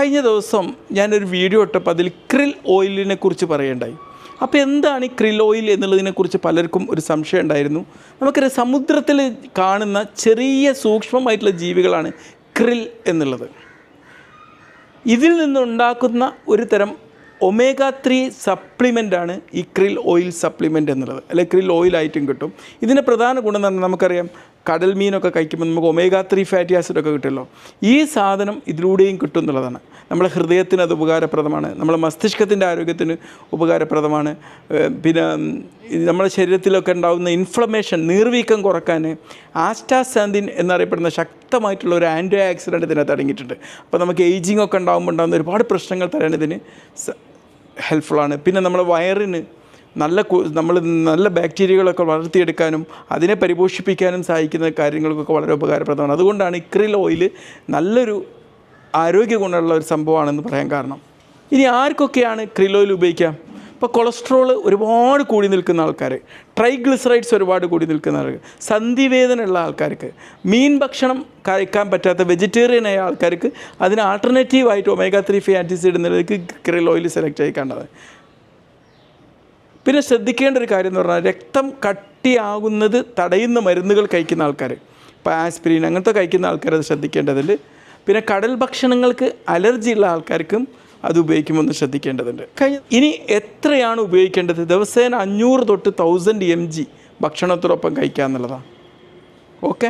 കഴിഞ്ഞ ദിവസം ഞാനൊരു വീഡിയോ ഇട്ടപ്പോൾ അതിൽ ക്രിൽ ഓയിലിനെ കുറിച്ച് പറയേണ്ടായി. അപ്പോൾ എന്താണ് ഈ ക്രിൽ ഓയിൽ എന്നുള്ളതിനെക്കുറിച്ച് പലർക്കും ഒരു സംശയം ഉണ്ടായിരുന്നു. നമുക്കറിയാം സമുദ്രത്തിൽ കാണുന്ന ചെറിയ സൂക്ഷ്മമായിട്ടുള്ള ജീവികളാണ് ക്രിൽ എന്നുള്ളത്. ഇതിൽ നിന്നുണ്ടാക്കുന്ന ഒരു തരം ഒമേഗ ത്രീ സപ്ലിമെന്റാണ് ഈ ക്രിൽ ഓയിൽ സപ്ലിമെന്റ് എന്നുള്ളത്. അല്ലെ ക്രിൽ ഓയിലായിട്ടും കിട്ടും. ഇതിന്റെ പ്രധാന ഗുണം പറഞ്ഞാൽ നമുക്കറിയാം കടൽ മീനൊക്കെ കഴിക്കുമ്പോൾ നമുക്ക് ഒമേഗ ത്രീ ഫാറ്റി ആസിഡൊക്കെ കിട്ടുമല്ലോ. ഈ സാധനം ഇതിലൂടെയും കിട്ടും എന്നുള്ളതാണ്. നമ്മുടെ ഹൃദയത്തിന് അത് ഉപകാരപ്രദമാണ്. നമ്മുടെ മസ്തിഷ്കത്തിന്റെ ആരോഗ്യത്തിന് ഉപകാരപ്രദമാണ്. പിന്നെ നമ്മുടെ ശരീരത്തിലൊക്കെ ഉണ്ടാകുന്ന ഇൻഫ്ലമേഷൻ നീർവീക്കം കുറയ്ക്കാൻ ആസ്റ്റാസാന്തിൻ എന്നറിയപ്പെടുന്ന ശക്തമായിട്ടുള്ള ഒരു ആന്റി ആക്സിഡന്റ് ഇതിനകത്ത് അടങ്ങിയിട്ടുണ്ട്. അപ്പോൾ നമുക്ക് ഏജിങ് ഒക്കെ ഉണ്ടാകുമ്പോൾ ഉണ്ടാകുന്ന ഒരുപാട് പ്രശ്നങ്ങൾ തരാൻ ഇതിന് ഹെൽപ്ഫുള്ളാണ് പിന്നെ നമ്മുടെ വയറിന് നല്ല നമ്മൾ നല്ല ബാക്ടീരിയകളൊക്കെ വളർത്തിയെടുക്കാനും അതിനെ പരിപോഷിപ്പിക്കാനും സഹായിക്കുന്ന കാര്യങ്ങൾക്കൊക്കെ വളരെ ഉപകാരപ്രദമാണ്. അതുകൊണ്ടാണ് ഇക്രിൽ ഓയിൽ നല്ലൊരു ആരോഗ്യ ഗുണമുള്ള ഒരു സംഭവമാണെന്ന് പറയാൻ കാരണം. ഇനി ആർക്കൊക്കെയാണ് ക്രിൽ ഓയിൽ ഉപയോഗിക്കാം? ഇപ്പോൾ കൊളസ്ട്രോൾ ഒരുപാട് കൂടി നിൽക്കുന്ന ആൾക്കാർ ട്രൈഗ്ലിസറൈഡ്സ് ഒരുപാട് കൂടി നിൽക്കുന്ന സന്ധിവേദന ഉള്ള ആൾക്കാർക്ക് മീൻ ഭക്ഷണം കഴിക്കാൻ പറ്റാത്ത വെജിറ്റേറിയൻ ആയ ആൾക്കാർക്ക് അതിന് ആൾട്ടർനേറ്റീവായിട്ട് ഒമേഗ ത്രീ ഫാറ്റി ആസിഡ് എന്നുള്ളതിലേക്ക് ക്രിൽ ഓയിൽ സെലക്ട് ചെയ്യിക്കേണ്ടത് പിന്നെ ശ്രദ്ധിക്കേണ്ട ഒരു കാര്യം എന്ന് പറഞ്ഞാൽ രക്തം കട്ടിയാകുന്നത് തടയുന്ന മരുന്നുകൾ കഴിക്കുന്ന ആൾക്കാർ ഇപ്പോൾ ആസ്പിരിൻ അങ്ങനത്തെ കഴിക്കുന്ന ആൾക്കാർ അത് ശ്രദ്ധിക്കേണ്ടതുണ്ട്. പിന്നെ കടൽ ഭക്ഷണങ്ങൾക്ക് അലർജി ഉള്ള ആൾക്കാർക്കും അത് ഉപയോഗിക്കുമെന്ന് ശ്രദ്ധിക്കേണ്ടതുണ്ട്. ഇനി എത്രയാണ് ഉപയോഗിക്കേണ്ടത്? ദിവസേന അഞ്ഞൂറ് തൊട്ട് തൗസൻഡ് എം ജി ഭക്ഷണത്തോടൊപ്പം കഴിക്കുക എന്നുള്ളതാണ് ഓക്കെ